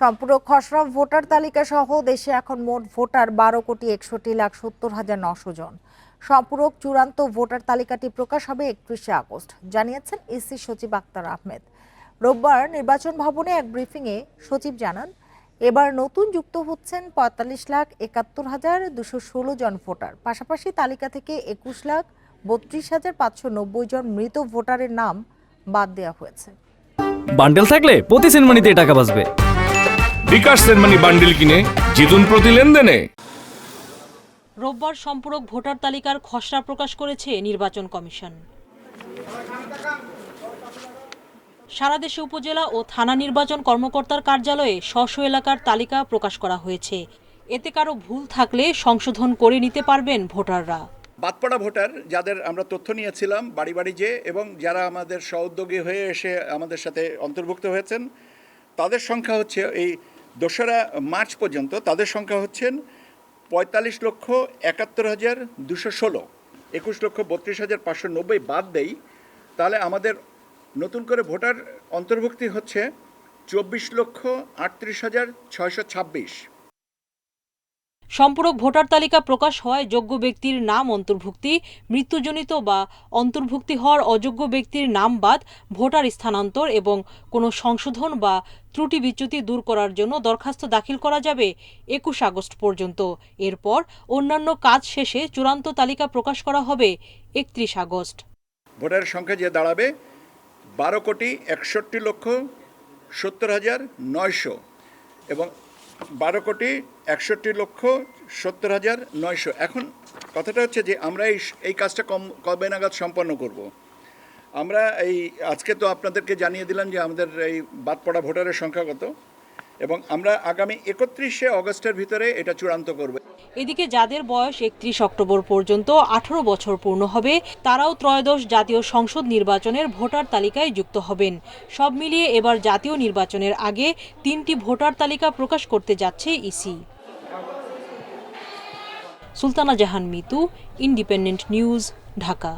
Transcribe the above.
সম্পূরক খসড়া ভোটার তালিকা সহ দেশে এখন মোট ভোটার বারো কোটি একষট্টি লাখ সত্তর হাজার নশো জন। সম্পূরক চূড়ান্ত ভোটার তালিকাটি প্রকাশ হবে একত্রিশে আগস্ট, জানিয়েছেন ইসি সচিব আক্তার আহমেদ। রোববার নির্বাচন ভবনে এক ব্রিফিংয়ে সচিব জানান, এবার নতুন যুক্ত হচ্ছেন পঁয়তাল্লিশ লাখ একাত্তর হাজার দুশো ষোলো জন ভোটার। পাশাপাশি তালিকা থেকে একুশ লাখ বত্রিশ হাজার পাঁচশো নব্বই জন মৃত ভোটারের নাম বাদ দেওয়া হয়েছে। বান্ডেল থাকলে প্রতি সেনমানিতে টাকা বাঁচবে। বিকাশ সেনমানি বান্ডিল কিনে জিতুন প্রতি লেনদেনে। রোববার সম্পূরক ভোটার তালিকার খসড়া প্রকাশ করেছে নির্বাচন কমিশন। সারা দেশে উপজেলা ও থানা নির্বাচন কর্মকর্তার কার্যালয়ে স্ব এলাকার তালিকা প্রকাশ করা হয়েছে। এতে কারও ভুল থাকলে সংশোধন করে নিতে পারবেন ভোটাররা। বাদপড়া ভোটার যাদের আমরা তথ্য নিয়েছিলাম বাড়ি বাড়ি যে এবং যারা আমাদের সহোদ্যোগী হয়ে এসে আমাদের সাথে অন্তর্ভুক্ত হয়েছেন তাদের সংখ্যা হচ্ছে এই দোসরা মার্চ পর্যন্ত তাদের সংখ্যা হচ্ছেন পঁয়তাল্লিশ লক্ষ একাত্তর হাজার দুশো ষোলো। একুশ লক্ষ বত্রিশ হাজার পাঁচশো নব্বই বাদ দেই, তাহলে আমাদের নতুন করে ভোটার অন্তর্ভুক্তি হচ্ছে চব্বিশ লক্ষ আটত্রিশ হাজার ছয়শো ছাব্বিশ। সম্পূরক ভোটার তালিকা প্রকাশ হওয়ায় যোগ্য ব্যক্তির নাম অন্তর্ভুক্তি, মৃত্যুজনিত বা অন্তর্ভুক্তি হওয়ার অযোগ্য ব্যক্তির নাম বাদ, ভোটার স্থানান্তর এবং কোনো সংশোধন বা ত্রুটি বিচ্যুতি দূর করার জন্য দরখাস্ত দাখিল করা যাবে একুশ আগস্ট পর্যন্ত। এরপর অন্যান্য কাজ শেষে চূড়ান্ত তালিকা প্রকাশ করা হবে একত্রিশ আগস্ট। ভোটারের সংখ্যা যে দাঁড়াবে, বারো কোটি একষট্টি লক্ষ সত্তর হাজার নয়শো এবং বারো কোটি একষট্টি লক্ষ সত্তর হাজার নয়শো এখন কথাটা হচ্ছে যে আমরা এই এই কাজটা কম, কবে নাগাদ সম্পন্ন করব। আমরা এই, আজকে তো আপনাদেরকে জানিয়ে দিলাম যে আমাদের এই বাদ পড়া ভোটারের সংখ্যা কত এবং আমরা আগামী একত্রিশে অগস্টের ভিতরে এটা চূড়ান্ত করব। এদিকে যাদের বয়স একত্রিশ অক্টোবর পর্যন্ত আঠারো বছর পূর্ণ হবে, তারাও ত্রয়োদশ জাতীয় সংসদ নির্বাচনের ভোটার তালিকায় যুক্ত হবেন। সব মিলিয়ে এবার জাতীয় নির্বাচনের আগে তিনটি ভোটার তালিকা প্রকাশ করতে যাচ্ছে EC. Sultana Jahan Mitu, independent news, Dhaka.